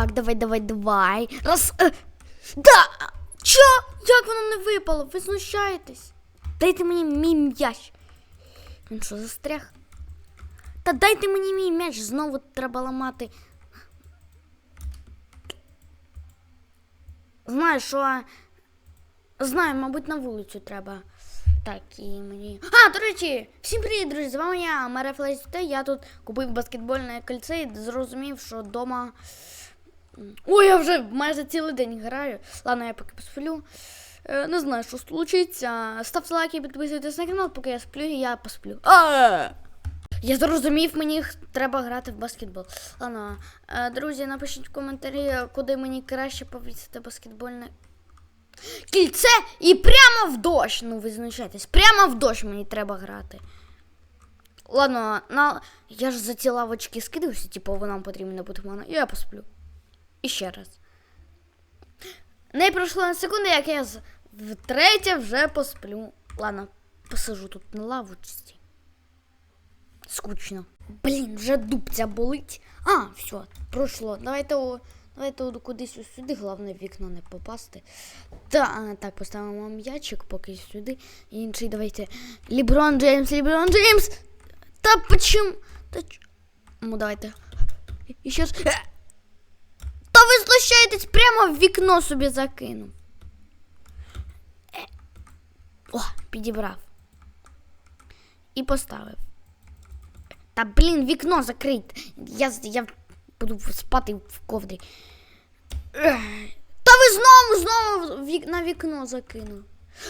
Так, давай, давай, давай. Раз. Е, да! Чо? Як воно не випало? Ви знущаєтесь? Дайте мені мій м'яч. Він що, застряг? Та дайте мені мій м'яч, знову треба ламати. Знаю, що. Знаю, мабуть, на вулицю треба. Так, і мені. А, до речі, всім привіт, друзі! З вами я, Мере Флейсте. Я тут купив баскетбольне кольце і зрозумів, що вдома. Ой, я вже майже цілий день граю. Ладно, я поки посплю. Е, не знаю, що случиться. Ставте лайки, підписуйтесь на канал, поки я сплю, і я посплю. Я зрозумів, мені треба грати в баскетбол. Ладно, е, друзі, напишіть в коментарі, куди мені краще повісити баскетбольне кільце і прямо в дощ. Ну, ви знущаєтесь, прямо в дощ мені треба грати. Ладно, на... я ж за ці лавочки скидався, типу, нам потрібно бути мене. Я посплю. І ще раз. Не пройшло на секунду, як я втретє вже посплю. Ладно, посижу тут на лавочці. Скучно. Блін, вже дубця болить. А, все, пройшло. Давайте, о, давайте кудись сюди, головне вікно не попасти. Та, так, поставимо м'ячик поки сюди. Інший давайте. Ліброн Джеймс, Ліброн Джеймс! Та почему? Та ч... Ну, давайте. І ще ж. Е! Та ви знущаєтесь прямо в вікно собі закинув. Е. О, підібрав. І поставив. Та блін, вікно закрить. Я, я буду спати в ковдрі. Та ви знову, знову вік, на вікно закинув.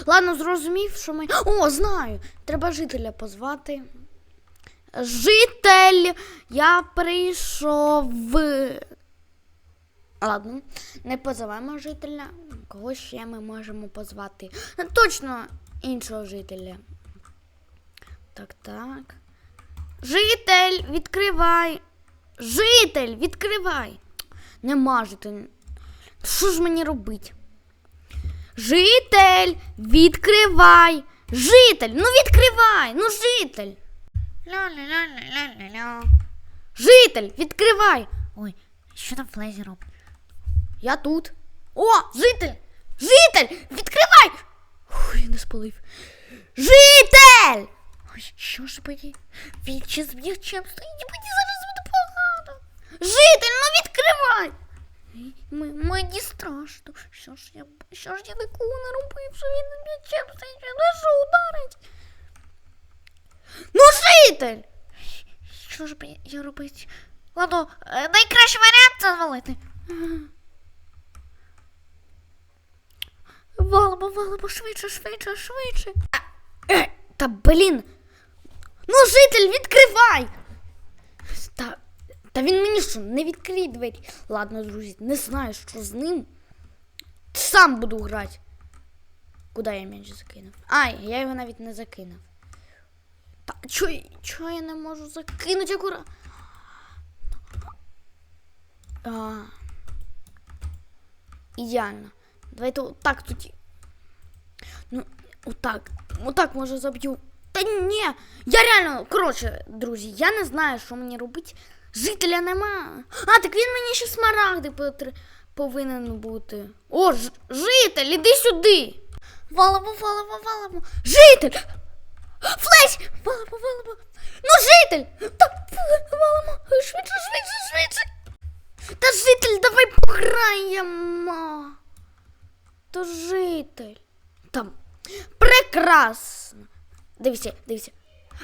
Ладно, зрозумів, що ми. О, знаю. Треба жителя позвати. Житель, я прийшов. Ладно, не позиваємо жителя. Кого ще ми можемо позвати? Точно іншого жителя. Так, так. Житель, відкривай. Житель, відкривай. Нема жителя. Що ж мені робити? Житель, відкривай. Житель, ну відкривай, ну житель. Ля-ля-ля-ля-ля-ля. Житель, відкривай. Ой, що там Флезі робить? Я тут. О, житель! Житель! Відкривай! Я не спалив. Житель! Ой, що ж мені? Він чи з м'ячем стоїть, мені зараз буде погано. Житель, ну відкривай! М- мені страшно. Що ж я, що ж я такого наробив, що він з м'ячем стоїть, він що ударить? Ну, житель! Що ж мені я робити? Ладно, е, найкращий варіант це звалити. Валимо, валимо, швидше, швидше, швидше. Е, Та блін. Ну, житель, відкривай! Та, та він мені що, не відкриє двері. Ладно, друзі, не знаю, що з ним. Сам буду грати. Куди я м'яч закинув? Ай, я його навіть не закинув. Та чого, чого я не можу закинути акура? А, ідеально. Давайте отак тоді. Ну, отак. Отак може заб'ю. Та ні. Я реально, коротше, друзі, я не знаю, що мені робити. Жителя нема. А, так він мені ще смарагди потр- повинен бути. О, ж- житель, іди сюди. Валимо, валимо, валимо. Житель! Флеш! Валимо, валимо. Ну, житель! Та валимо! Швидше, швидше, швидше! Та житель, давай пограємо! Житель. Там. Прекрасно. Дивися, дивися.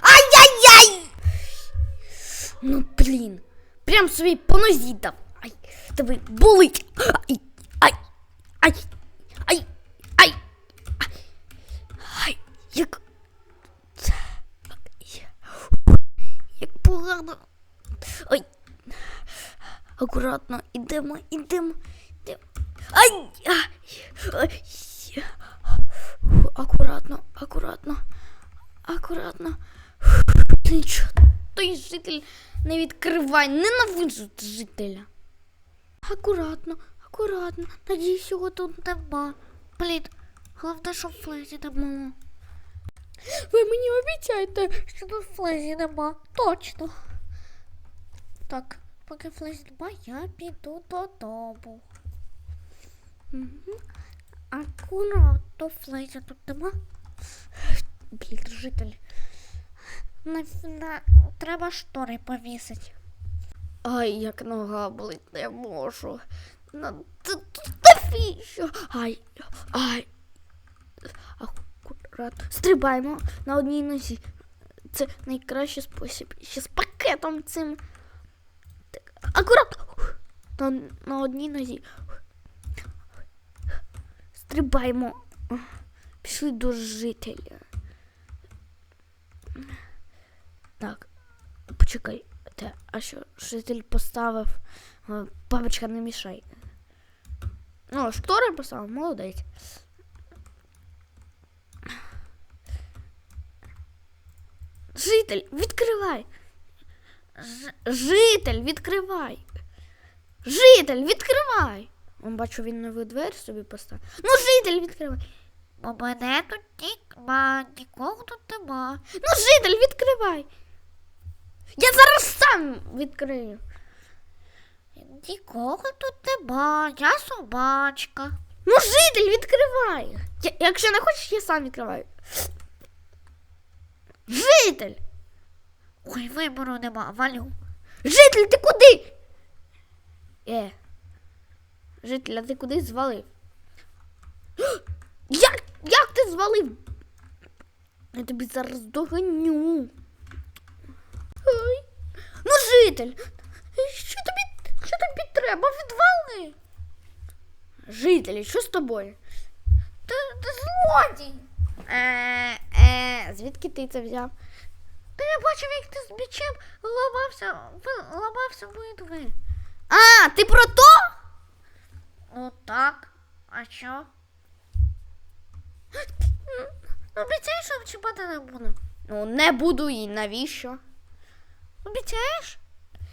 Ай-яй-яй! Ну, блін. Прям собі по нозі дав. Ай, тебе болить. Ай, ай, ай, ай, ай, ай, ай, як як погано. Ой. Акуратно, ідемо, ідемо, Ай! Ай! Ай! Фу, Акуратно. Нічого, той житель не відкривай, ненавиджу жителя. Акуратно, акуратно. Надіюсь, його тут нема. Блін, головне, щоб Флезі не було. Ви мені обіцяєте, Що тут Флезі нема. Точно. Так, поки Флеш дбає, я піду додому. Акуратно, Флеся тут нема. Блін, житель. На, на, треба штори повісити. Ай, як нога болить, не можу. На, навіщо? Ай, ай. Акуратно. Стрибаємо на одній нозі. Це найкращий спосіб. Ще з пакетом цим. Так, акуратно. На, на одній нозі. Стрибаємо. Пішли до жителя. Так. Почекай. А що житель поставив. е, Бабочка, не мішай. Ну, штори поставив, молодець. Житель, відкривай. Ж- житель, відкривай. Житель, відкривай. Он бачу, він нову двері собі поставив. Ну, житель, відкривай. Бо мене тут нікма, нікого тут нема. Ну, житель, відкривай. Я зараз сам відкрию. Нікого тут нема, я собачка. Ну, житель, відкривай. Я, якщо не хочеш, я сам відкриваю. Житель! Ой, вибору нема, валю. Житель, ти куди? Е. Житель, а ти куди звалив? Як, як ти звалив? Я тобі зараз доганю. Ой. Ну, житель, що тобі, що тобі треба? Відвали? Жителі, що з тобою? Ти, ти злодій. Е, е, звідки ти це взяв? Та я бачив, як ти з м'ячем ламався, ви- ламався битви. А, ти про то? Ну так, а що? Обіцяєш, що чіпати не буду? Ну, не буду і навіщо? Обіцяєш?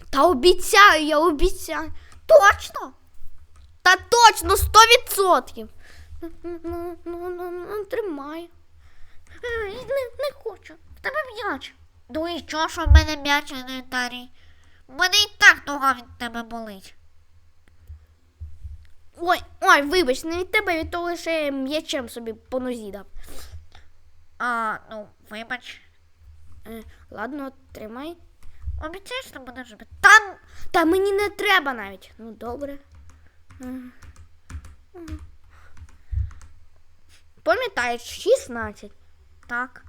Та обіцяю, я обіцяю. Точно? Та точно, сто відсотків. Ну, ну, ну, ну, ну, тримай. Е, Не, не хочу. В тебе м'яч. Ну і що, що в мене м'яч інвентарі? У мене і так нога від тебе болить. Ой, ой, вибач, не від тебе, від того, я м'ячем собі по нозі дав. А, ну, вибач. Е, ладно, тримай. Обіцяєш, що будеш робити? Та Та мені не треба навіть. Ну, добре. М. Пам'ятаєш, 16. так.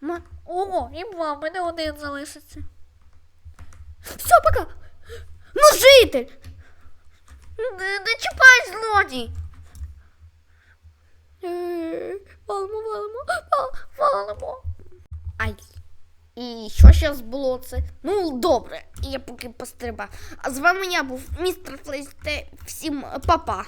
Ма- О, і два, в мене один залишиться. Все, пока. Ну, житель! Не, не чіпай злодій! Е, Валимо, валимо. Валимо. Ай. І що зараз було це? Ну, добре, я поки пострибав. А з вами я був містер Флейсте. Всім па-па.